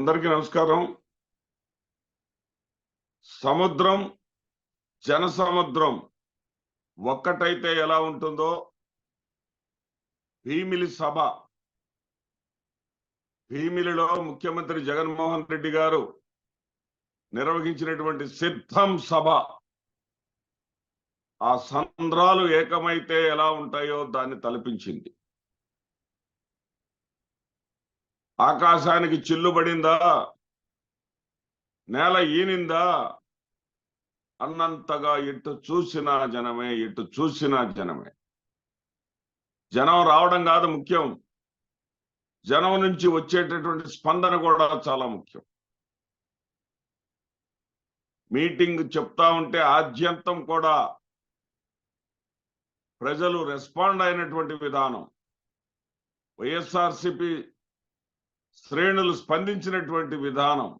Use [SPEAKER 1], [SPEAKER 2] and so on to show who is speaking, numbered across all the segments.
[SPEAKER 1] అందరికీ నమస్కారం. సముద్రం జన సముద్రం ఒక్కటైతే ఎలా ఉంటుందో భీమిలి సభ. భీమిలిలో ముఖ్యమంత్రి జగన్మోహన్ రెడ్డి గారు నిర్వహించినటువంటి సిద్ధం సభ. ఆ సంద్రాలు ఏకమైతే ఎలా ఉంటాయో దాన్ని తలపించింది. ఆకాశానికి చిల్లుబడిందా? నేల ఈనిందా? అన్నంతగా ఇటు చూసినా జనమే ఇటు చూసినా జనమే. జనం రావడం కాదు ముఖ్యం. జనం నుంచి వచ్చేటటువంటి స్పందన కూడా చాలా ముఖ్యం. మీటింగ్ చెప్తా ఉంటే ఆద్యంతం కూడా ప్రజలు రెస్పాండ్ అయినటువంటి విధానం. వైఎస్ఆర్సిపి శ్రేణులు స్పందించినటువంటి విధానం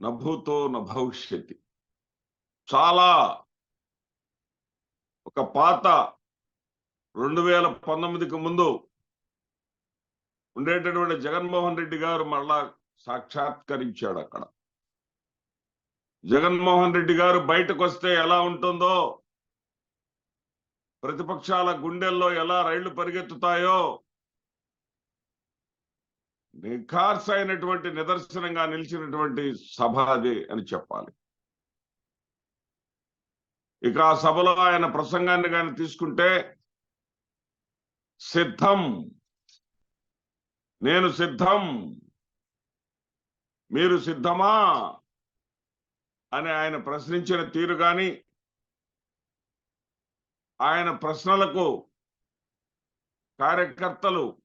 [SPEAKER 1] నభూతో నభవిష్యతి చాలా ఒక పాత రెండు వేల పంతొమ్మిదికి ముందు ఉండేటటువంటి జగన్మోహన్ రెడ్డి గారు మళ్ళా సాక్షాత్కరించాడు అక్కడ. జగన్మోహన్ రెడ్డి గారు బయటకు వస్తే ఎలా ఉంటుందో ప్రతిపక్షాల గుండెల్లో ఎలా రైళ్ళు పరిగెత్తుతాయో నిఖార్స్ అయినటువంటి నిదర్శనంగా నిలిచినటువంటి సభ అది అని చెప్పాలి. ఇక ఆ సభలో ఆయన ప్రసంగాన్ని కానీ తీసుకుంటే సిద్ధం నేను సిద్ధం మీరు సిద్ధమా? అని ఆయన ప్రశ్నించిన తీరు గాని ఆయన ప్రశ్నలకు కార్యకర్తలు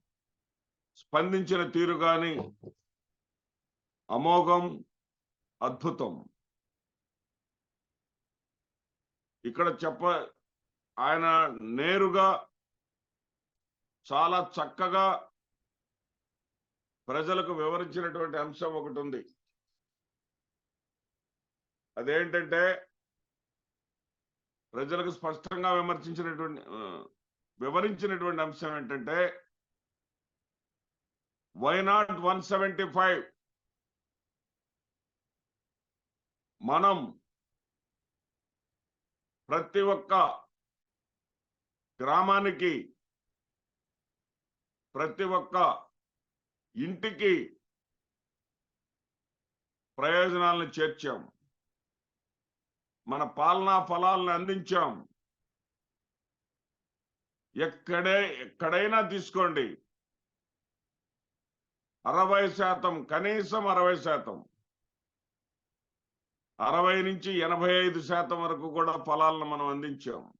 [SPEAKER 1] స్పందించిన తీరు కానీ అమోఘం అద్భుతం. ఇక్కడ చెప్ప ఆయన నేరుగా చాలా చక్కగా ప్రజలకు వివరించినటువంటి అంశం ఒకటి ఉంది. అదేంటంటే ప్రజలకు స్పష్టంగా విమర్శించినటువంటి వివరించినటువంటి అంశం ఏంటంటే why not one seventy five మనం ప్రతి ఒక్క గ్రామానికి ప్రతి ఒక్క ఇంటికి ప్రయోజనాలను చేర్చాం మన పాలనా ఫలాలను అందించాం ఎక్కడే ఎక్కడైనా తీసుకోండి అరవై శాతం కనీసం అరవై శాతం. అరవై నుంచి ఎనభై ఐదు శాతం వరకు కూడా ఫలాలను మనం అందించాం.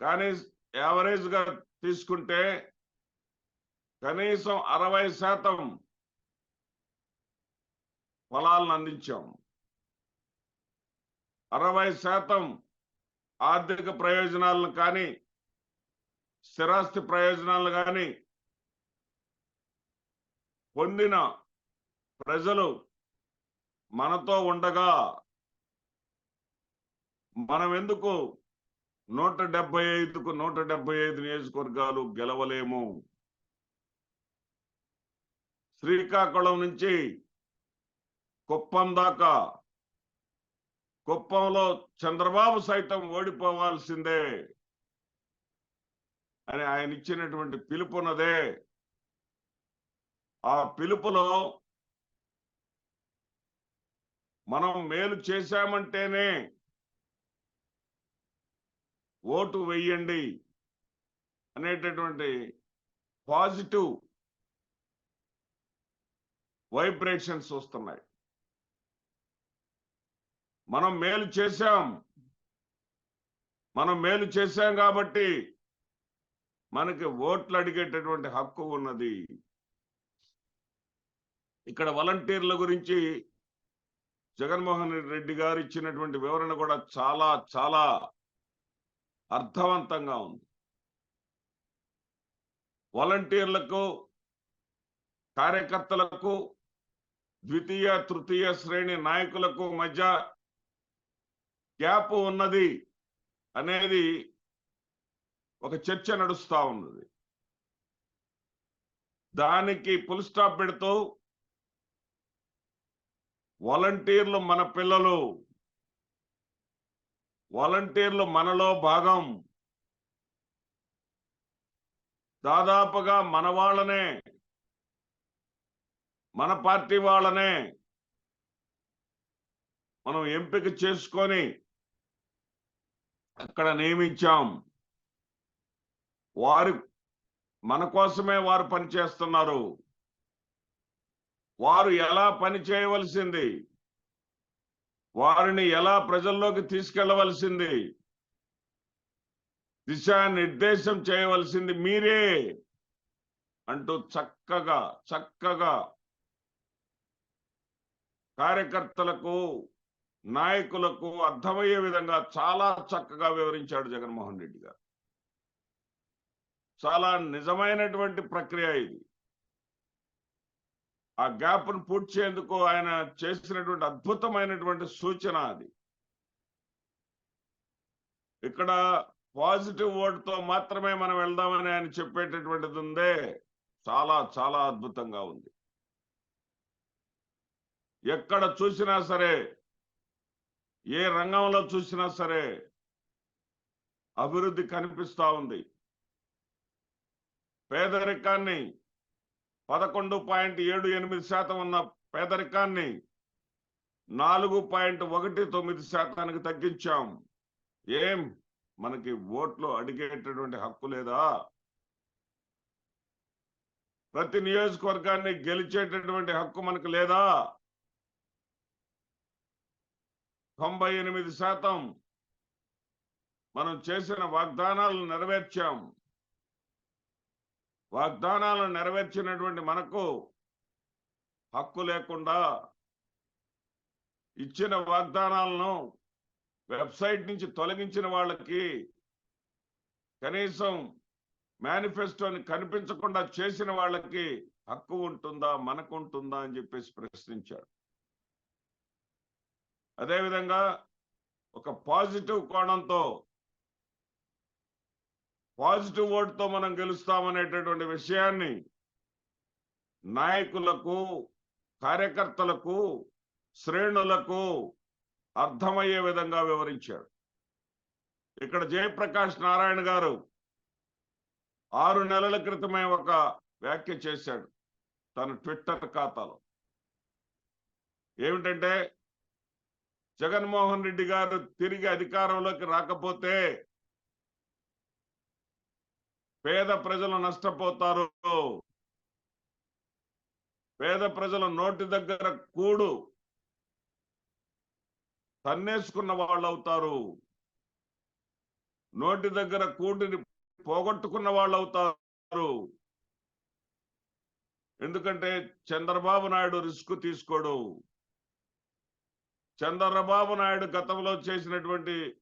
[SPEAKER 1] కానీ యావరేజ్గా తీసుకుంటే కనీసం అరవై శాతం ఫలాలను అందించాం. అరవై శాతం ఆర్థిక ప్రయోజనాలను కానీ స్థిరాస్తి ప్రయోజనాలు కానీ పొందిన ప్రజలు మనతో ఉండగా మనం ఎందుకు నూట డెబ్బై ఐదుకు నూట డెబ్బై ఐదు నియోజకవర్గాలు గెలవలేము? శ్రీకాకుళం నుంచి కుప్పం దాకా కుప్పంలో చంద్రబాబు సైతం ఓడిపోవాల్సిందే అని ఆయన ఇచ్చినటువంటి పిలుపున్నదే ఆ పిలుపులో మనం మేలు చేశామంటేనే ఓటు వెయ్యండి అనేటటువంటి పాజిటివ్ వైబ్రేషన్స్ వస్తున్నాయి. మనం మేలు చేశాం. మనం మేలు చేశాం కాబట్టి మనకి ఓట్లు అడిగేటటువంటి హక్కు ఉన్నది. ఇక్కడ వాలంటీర్ల గురించి జగన్మోహన్ రెడ్డి గారు ఇచ్చినటువంటి వివరణ కూడా చాలా చాలా అర్థవంతంగా ఉంది. వాలంటీర్లకు కార్యకర్తలకు ద్వితీయ తృతీయ శ్రేణి నాయకులకు మధ్య గ్యాప్ ఉన్నది అనేది ఒక చర్చ నడుస్తూ ఉన్నది. దానికి ఫుల్ స్టాప్ పెడుతూ వాలంటీర్లు మన పిల్లలు. వాలంటీర్లు మనలో భాగం. దాదాపుగా మన వాళ్ళనే. మన పార్టీ వాళ్ళనే. మనం ఎంపిక చేసుకొని అక్కడ నియమించాం. వారు మన కోసమే వారు పనిచేస్తున్నారు. వారు ఎలా పని చేయవలసింది? వారిని ఎలా ప్రజల్లోకి తీసుకెళ్ళవలసింది? దిశానిర్దేశం చేయవలసింది మీరే అంటూ చక్కగా చక్కగా కార్యకర్తలకు నాయకులకు అర్థమయ్యే విధంగా చాలా చక్కగా వివరించాడు జగన్మోహన్ రెడ్డి గారు. చాలా నిజమైనటువంటి ప్రక్రియ ఇది. ఆ గ్యాప్ను పూర్తి చేయందుకు ఆయన చేసినటువంటి అద్భుతమైనటువంటి సూచన అది. ఇక్కడ పాజిటివ్ ఓటుతో తో మాత్రమే మనం వెళ్దామని ఆయన చెప్పేటటువంటిది ఉందే చాలా చాలా అద్భుతంగా ఉంది. ఎక్కడ చూసినా సరే ఏ రంగంలో చూసినా సరే అభివృద్ధి కనిపిస్తా ఉంది. పేదరికాన్ని పదకొండు పాయింట్ ఏడు ఎనిమిది శాతం ఉన్న పేదరికాన్ని నాలుగు పాయింట్ ఒకటి తొమ్మిది శాతానికి తగ్గించాం. ఏం? మనకి ఓట్లు అడిగేటటువంటి హక్కు లేదా? ప్రతి నియోజకవర్గాన్ని గెలిచేటటువంటి హక్కు మనకు లేదా? తొంభై ఎనిమిది శాతం. మనం చేసిన వాగ్దానాలను నెరవేర్చాం. వాగ్దానాలను నెరవేర్చినటువంటి మనకు హక్కు లేకుండా ఇచ్చిన వాగ్దానాలను వెబ్సైట్ నుంచి తొలగించిన వాళ్ళకి కనీసం మేనిఫెస్టోని కనిపించకుండా చేసిన వాళ్ళకి హక్కు ఉంటుందా మనకు ఉంటుందా అని చెప్పేసి ప్రశ్నించాడు. అదేవిధంగా ఒక పాజిటివ్ కోణంతో పాజిటివ్ ఓటుతో మనం గెలుస్తామనేటటువంటి విషయాన్ని నాయకులకు కార్యకర్తలకు శ్రేణులకు అర్థమయ్యే విధంగా వివరించాడు. ఇక్కడ జయప్రకాష్ నారాయణ గారు ఆరు నెలల క్రితమే ఒక వ్యాఖ్య చేశాడు తన ట్విట్టర్ ఖాతాలో. ఏమిటంటే జగన్మోహన్ రెడ్డి గారు తిరిగి అధికారంలోకి రాకపోతే పేద ప్రజలు నష్టపోతారు. పేద ప్రజల నోటి దగ్గర కూడు. తన్నేసుకున్న వాళ్ళు అవుతారు నోటి దగ్గర కూటిని పోగొట్టుకున్న వాళ్ళు అవుతారు ఎందుకంటే చంద్రబాబు నాయుడు రిస్క్ తీసుకోడు. చంద్రబాబు నాయుడు గతంలో చేసినటువంటి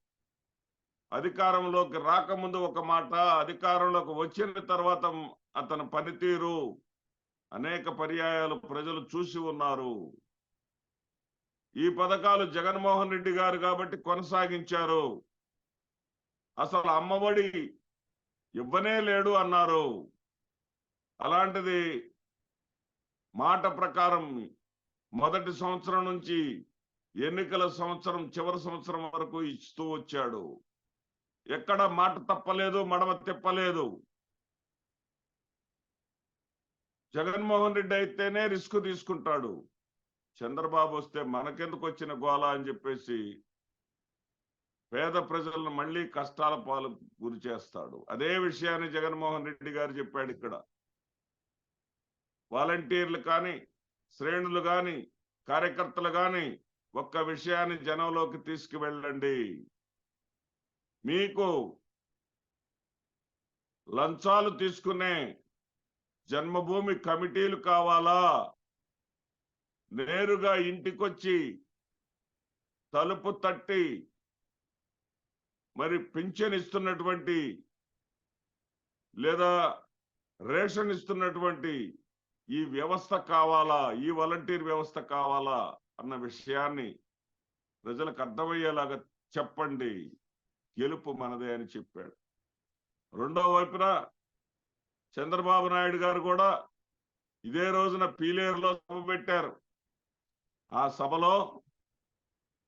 [SPEAKER 1] అధికారంలోకి రాకముందు ఒక మాట అధికారంలోకి వచ్చిన తర్వాత అతని పనితీరు అనేక పర్యాయాలు ప్రజలు చూసి ఉన్నారు. ఈ పథకాలు జగన్మోహన్ రెడ్డి గారు కాబట్టి కొనసాగించారు. అసలు అమ్మఒడి ఇవ్వనే లేడు అన్నారు. అలాంటిది మాట ప్రకారం మొదటి సంవత్సరం నుంచి ఎన్నికల సంవత్సరం చివరి సంవత్సరం వరకు ఇస్తూ వచ్చాడు. ఎక్కడ మాట తప్పలేదు మడమ తిప్పలేదు. జగన్మోహన్ రెడ్డి అయితేనే రిస్క్ తీసుకుంటాడు. చంద్రబాబు వస్తే మనకెందుకు వచ్చిన గోల అని చెప్పేసి పేద ప్రజలను మళ్ళీ కష్టాల పాలు గురి చేస్తాడు. అదే విషయాన్ని జగన్మోహన్ రెడ్డి గారు చెప్పాడు ఇక్కడ. వాలంటీర్లు కానీ శ్రేణులు కానీ కార్యకర్తలు కానీ ఒక్క విషయాన్ని జనంలోకి తీసుకువెళ్ళండి. మీకు లంచాలు తీసుకునే జన్మభూమి కమిటీలు కావాలా? నేరుగా ఇంటికొచ్చి తలుపు తట్టి మరి పింఛన్ ఇస్తున్నటువంటి లేదా రేషన్ ఇస్తున్నటువంటి ఈ వ్యవస్థ కావాలా? ఈ వాలంటీర్ వ్యవస్థ కావాలా? అన్న విషయాన్ని ప్రజలకు అర్థమయ్యేలాగా చెప్పండి. గెలుపు మనదే అని చెప్పాడు. రెండో వైపున చంద్రబాబు నాయుడు గారు కూడా ఇదే రోజున పీలేరులో సభ పెట్టారు. ఆ సభలో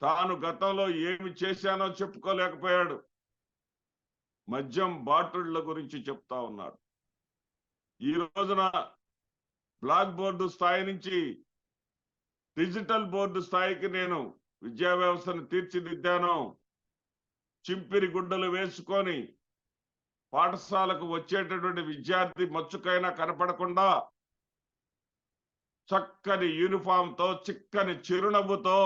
[SPEAKER 1] తాను గతంలో ఏమి చేశానో చెప్పుకోలేకపోయాడు. మద్యం బాటిళ్ళ గురించి చెప్తా ఉన్నాడు. ఈ రోజున బ్లాక్ బోర్డు స్థాయి నుంచి డిజిటల్ బోర్డు స్థాయికి నేను విద్యా వ్యవస్థను తీర్చిదిద్దాను. చింపిరి గుడ్డలు వేసుకొని పాఠశాలకు వచ్చేటటువంటి విద్యార్థి మచ్చుకైనా కనపడకుండా చక్కని యూనిఫామ్తో చిక్కని చిరునవ్వుతో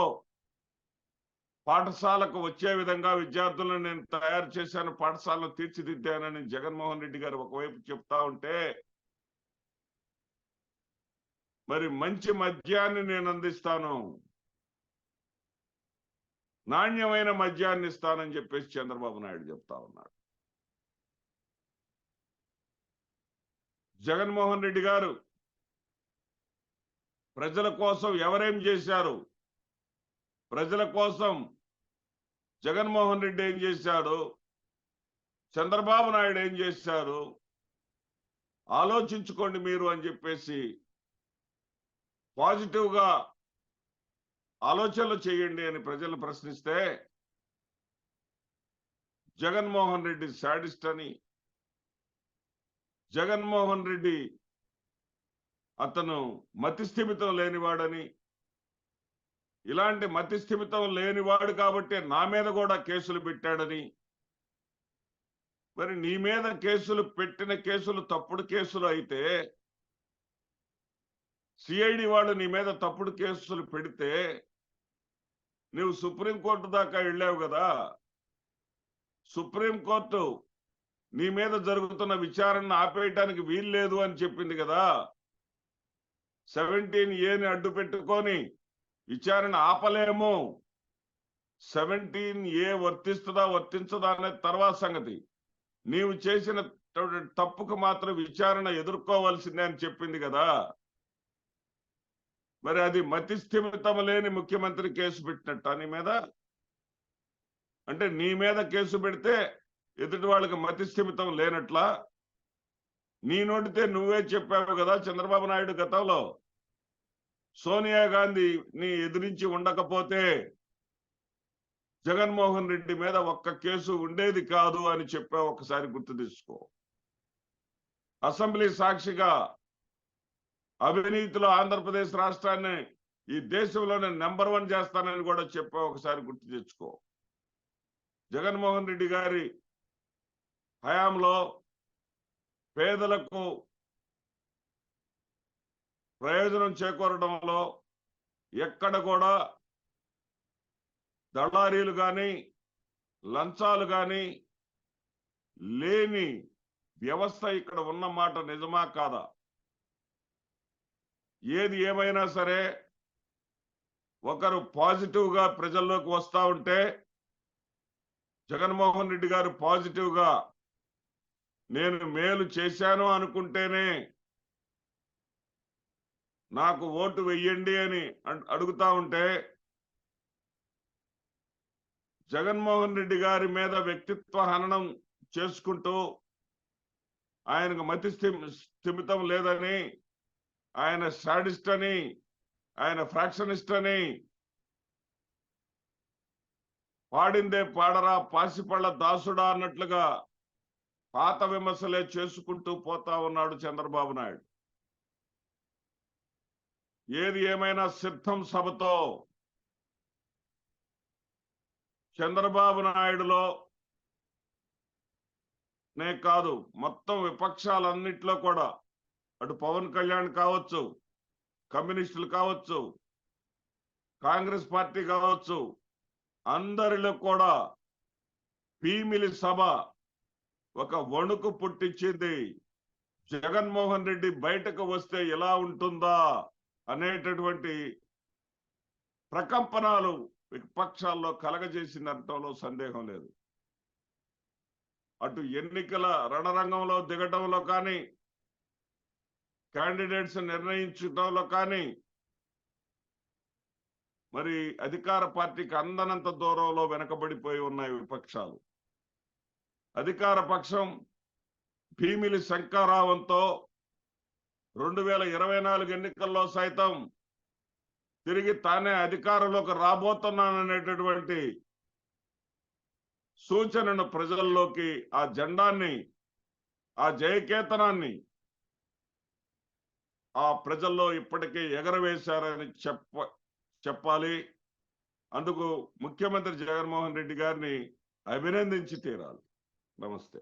[SPEAKER 1] పాఠశాలకు వచ్చే విధంగా విద్యార్థులను నేను తయారు చేశాను పాఠశాలను తీర్చిదిద్దానని జగన్మోహన్ రెడ్డి గారు ఒకవైపు చెప్తా ఉంటే మరి మంచి మద్యాన్ని నేను అందిస్తాను. నాణ్యమైన మద్యాన్ని ఇస్తానని చెప్పేసి చంద్రబాబు నాయుడు చెప్తా ఉన్నాడు జగన్మోహన్ రెడ్డి గారు ప్రజల కోసం ఎవరేం చేశారు? ప్రజల కోసం జగన్మోహన్ రెడ్డి ఏం చేశాడు? చంద్రబాబు నాయుడు ఏం చేశారు? ఆలోచించుకోండి మీరు అని చెప్పేసి పాజిటివ్గా ఆలోచనలు చేయండి అని ప్రజలు ప్రశ్నిస్తే జగన్మోహన్ రెడ్డి శాడిస్ట్ అని జగన్మోహన్ రెడ్డి అతను మతిస్థిమితం లేనివాడని ఇలాంటి మతిస్థిమితం లేనివాడు కాబట్టి నా మీద కూడా కేసులు పెట్టాడని మరి నీ మీద కేసులు పెట్టిన కేసులు తప్పుడు కేసులు అయితే సిఐడి వాళ్ళు నీ మీద తప్పుడు కేసులు పెడితే నువ్వు సుప్రీంకోర్టు దాకా వెళ్ళావు కదా? సుప్రీంకోర్టు నీ మీద జరుగుతున్న విచారణ ఆపేయటానికి వీల్లేదు అని చెప్పింది కదా? సెవెంటీన్ ఏని అడ్డు పెట్టుకొని విచారణ ఆపలేము. సెవెంటీన్ ఏ వర్తిస్తుందా వర్తించదా అనేది తర్వాత సంగతి. నీవు చేసిన తప్పుకు మాత్రం విచారణ ఎదుర్కోవాల్సిందే అని చెప్పింది కదా? మరి అది మతిస్థిమితం లేని ముఖ్యమంత్రి కేసు పెట్టినట్ట నీ మీద? అంటే నీ మీద కేసు పెడితే ఎదుటి వాళ్ళకి మతిస్థిమితం లేనట్లా? నీ నోటితే నువ్వే చెప్పావు కదా చంద్రబాబు నాయుడు గతంలో. సోనియా గాంధీ నీ ఎదిరించి ఉండకపోతే జగన్మోహన్ రెడ్డి మీద ఒక్క కేసు ఉండేది కాదు అని చెప్పావు ఒకసారి గుర్తు తీసుకో అసెంబ్లీ సాక్షిగా అవినీతిలో ఆంధ్రప్రదేశ్ రాష్ట్రాన్ని ఈ దేశంలోనే నెంబర్ వన్ చేస్తానని కూడా చెప్పా ఒకసారి గుర్తు తెచ్చుకో. జగన్మోహన్ రెడ్డి గారి హయాంలో పేదలకు ప్రయోజనం చేకూరడంలో ఎక్కడ కూడా దళారీలు కానీ లంచాలు కానీ లేని వ్యవస్థ ఇక్కడ ఉన్న మాట నిజమా కాదా? ఏది ఏమైనా సరే ఒకరు పాజిటివ్గా ప్రజల్లోకి వస్తూ ఉంటే జగన్మోహన్ రెడ్డి గారు పాజిటివ్గా నేను మేలు చేశాను అనుకుంటేనే నాకు ఓటు వెయ్యండి అని అడ్- అడుగుతా ఉంటే జగన్మోహన్ రెడ్డి గారి మీద వ్యక్తిత్వ హననం చేసుకుంటూ ఆయనకు మతి స్థిమితం లేదని ఆయన సాడిస్ట్ అని ఆయన ఫ్రాక్షనిస్ట్ అని పాడిందే పాడరా పాసిపళ్ళ దాసుడా అన్నట్లుగా పాత విమర్శలే చేసుకుంటూ పోతా ఉన్నాడు చంద్రబాబు నాయుడు. ఏది ఏమైనా సిద్ధం సభతో చంద్రబాబు నాయుడులో నే కాదు మొత్తం విపక్షాలన్నిట్లో కూడా అటు పవన్ కళ్యాణ్ కావచ్చు కమ్యూనిస్టులు కావచ్చు కాంగ్రెస్ పార్టీ కావచ్చు అందరిలో కూడా పీమిలి సభ ఒక వణుకు పుట్టించింది. జగన్మోహన్ రెడ్డి బయటకు వస్తే ఎలా ఉంటుందా అనేటటువంటి ప్రకంపనాలు విపక్షాల్లో కలగజేసిందనటంలో సందేహం లేదు. అటు ఎన్నికల రణరంగంలో దిగటంలో కానీ క్యాండిడేట్స్ నిర్ణయించడంలో కానీ మరి అధికార పార్టీకి అందనంత దూరంలో వెనకబడిపోయి ఉన్నాయి విపక్షాలు. అధికార పక్షం భీమిలి శంకారావంతో రెండు వేల ఇరవై నాలుగు ఎన్నికల్లో సైతం తిరిగి తానే అధికారంలోకి రాబోతున్నాననేటటువంటి సూచనను ప్రజల్లోకి ఆ జెండాన్ని ఆ జయకేతనాన్ని ఆ ప్రజల్లో ఇప్పటికే ఎగరవేశారని చెప్ప చెప్పాలి. అందుకు ముఖ్యమంత్రి జగన్మోహన్ రెడ్డి గారిని అభినందించి తీరాలి. నమస్తే.